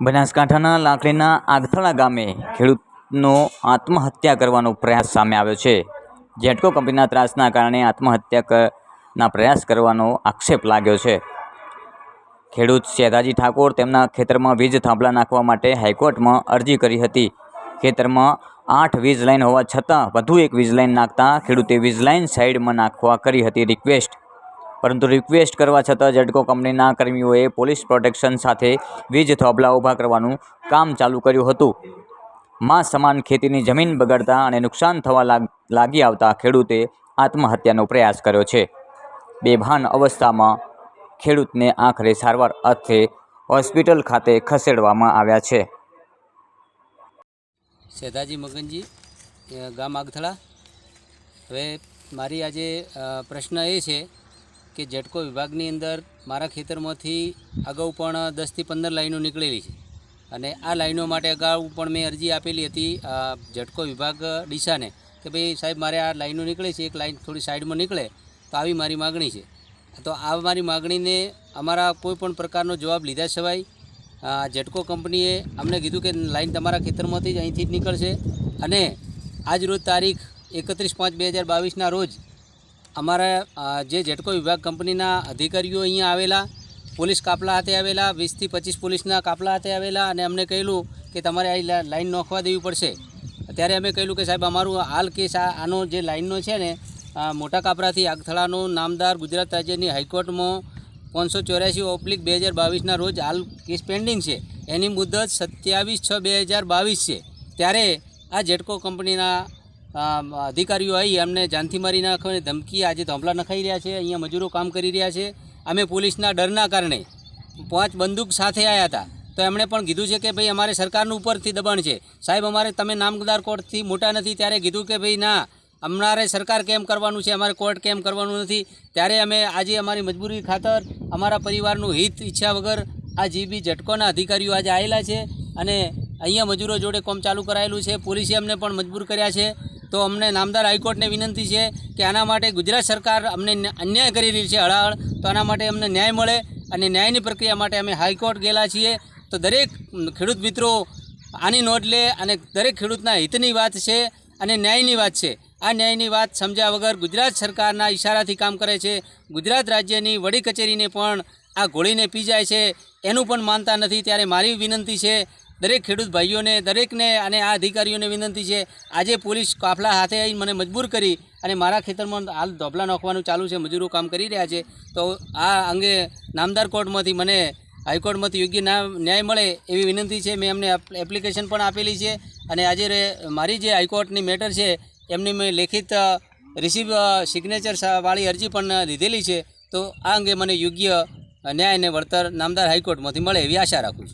બનાસકાંઠાના લાકડીના આગથળા ગામે ખેડૂતનો આત્મહત્યા કરવાનો પ્રયાસ સામે આવ્યો છે. જેટકો કંપનીના ત્રાસના કારણે આત્મહત્યાના પ્રયાસ કરવાનો આક્ષેપ લાગ્યો છે. ખેડૂત શેધાજી ઠાકોર તેમના ખેતરમાં વીજ થાંભલા નાખવા માટે હાઈકોર્ટમાં અરજી કરી હતી. ખેતરમાં આઠ વીજ લાઇન હોવા છતાં વધુ એક વીજ લાઈન નાખતા ખેડૂતે વીજ લાઇન સાઈડમાં નાખવા કરી હતી રિક્વેસ્ટ. પરંતુ રિક્વેસ્ટ કરવા છતાં જેટકો કંપનીના કર્મીઓએ પોલીસ પ્રોટેક્શન સાથે વીજ થોભલા ઊભા કરવાનું કામ ચાલુ કર્યું હતું. માં સમાન ખેતીની જમીન બગાડતા અને નુકસાન થવા લાગ- આવતા ખેડૂતે આત્મહત્યાનો પ્રયાસ કર્યો છે. બેભાન અવસ્થામાં ખેડૂતને આખરે સારવાર અર્થે હોસ્પિટલ ખાતે ખસેડવામાં આવ્યા છે. સેધાજી મગનજી ગામ આગથળા. હવે મારી આજે પ્રશ્ન એ છે કે જેટકો વિભાગની અંદર મારા ખેતરમાંથી અગાઉ પણ દસથી પંદર લાઈનો નીકળેલી છે. અને આ લાઈનો માટે અગાઉ પણ મેં અરજી આપેલી હતી જેટકો વિભાગ ડીસાને કે ભાઈ સાહેબ મારે આ લાઈનો નીકળે છે, એક લાઈન થોડી સાઈડમાં નીકળે, તો આવી મારી માગણી છે. તો આ મારી માગણીને અમારા કોઈ પણ પ્રકારનો જવાબ લીધા સિવાય જેટકો કંપનીએ અમને કીધું કે લાઈન તમારા ખેતરમાંથી જ અહીંથી જ નીકળશે. અને આજ રોજ તારીખ એકત્રીસ પાંચ બે હજાર બાવીસના રોજ અમારા જે જેટકો વિભાગ કંપનીના અધિકારીઓ અહીંયા આવેલા, પોલીસ કાફલા હાથે આવેલા, વીસથી પચીસ પોલીસના કાફલા હાથે આવેલા અને અમને કહેલું કે તમારે આ લાઈન નોખવા દેવી પડશે. ત્યારે અમે કહેલું કે સાહેબ, અમારું હાલ કેસ આનો જે લાઈનનો છે ને મોટા કાપરાથી આગથળાનો નામદાર ગુજરાત રાજ્યની હાઈકોર્ટમાં પાંચસો ચોર્યાસી ઓપ્લિક બે હજાર બાવીસના રોજ હાલ કેસ પેન્ડિંગ છે. એની મુદત સત્યાવીસ છ બે હજાર બાવીસ છે. ત્યારે આ જેટકો કંપનીના અધિકારીઓ આવી અમને જાનથી મારી નાખવાની ધમકી, આજે ધોંભલા નખાઈ રહ્યા છે, અહીંયા મજૂરો કામ કરી રહ્યા છે. અમે પોલીસના ડરના કારણે પાંચ બંદૂક સાથે આવ્યા હતા. તો એમણે પણ કીધું છે કે ભાઈ અમારે સરકારનું ઉપરથી દબાણ છે. સાહેબ, અમારે તમે નામદાર કોર્ટથી મોટા નથી, ત્યારે કીધું કે ભાઈ ના, અમારે સરકાર કેમ કરવાનું છે? અમારે કોર્ટ કેમ કરવાનું નથી? ત્યારે અમે આજે અમારી મજબૂરી ખાતર, અમારા પરિવારનું હિત ઈચ્છા વગર આ જીબી ઝટકોના અધિકારીઓ આજે આવેલા છે અને અહીંયા મજૂરો જોડે કોમ ચાલુ કરાયેલું છે. પોલીસે અમને પણ મજબૂર કર્યા છે. તો અમને નામદાર હાઈકોર્ટને વિનંતી છે કે આના માટે ગુજરાત સરકાર અમને અન્યાય કરી રહી છે હળાહળ તો આના માટે અમને ન્યાય મળે અને ન્યાયની પ્રક્રિયા માટે અમે હાઈકોર્ટ ગયેલા છીએ. તો દરેક ખેડૂત મિત્રો આની નોંધ લે અને દરેક ખેડૂતના હિતની વાત છે અને ન્યાયની વાત છે. આ ન્યાયની વાત સમજ્યા વગર ગુજરાત સરકારના ઇશારાથી કામ કરે છે. ગુજરાત રાજ્યની વડી કચેરીને પણ આ ગોળીને પી જાય છે. એનું પણ માનતા નથી. ત્યારે મારી વિનંતી છે દરેક ખેડૂત ભાઈઓને, દરેકને અને આ અધિકારીઓને વિનંતી છે. આજે પોલીસ કાફલા હાથે આવીને મને મજબૂર કરી અને મારા ખેતરમાં હાલ ધોબલા નાખવાનું ચાલુ છે, મજૂરો કામ કરી રહ્યા છે. તો આ અંગે નામદાર કોર્ટમાંથી મને હાઈકોર્ટમાંથી યોગ્ય ન્યાય મળે એવી વિનંતી છે. મેં એમને એપ્લિકેશન પણ આપેલી છે અને આજે મારી જે હાઈકોર્ટની મેટર છે, એમની મેં લેખિત રિસીવ સિગ્નેચર વાળી અરજી પણ લીધેલી છે. તો આ અંગે મને યોગ્ય ન્યાય અને વળતર નામદાર હાઈકોર્ટમાંથી મળે એવી આશા રાખું છું.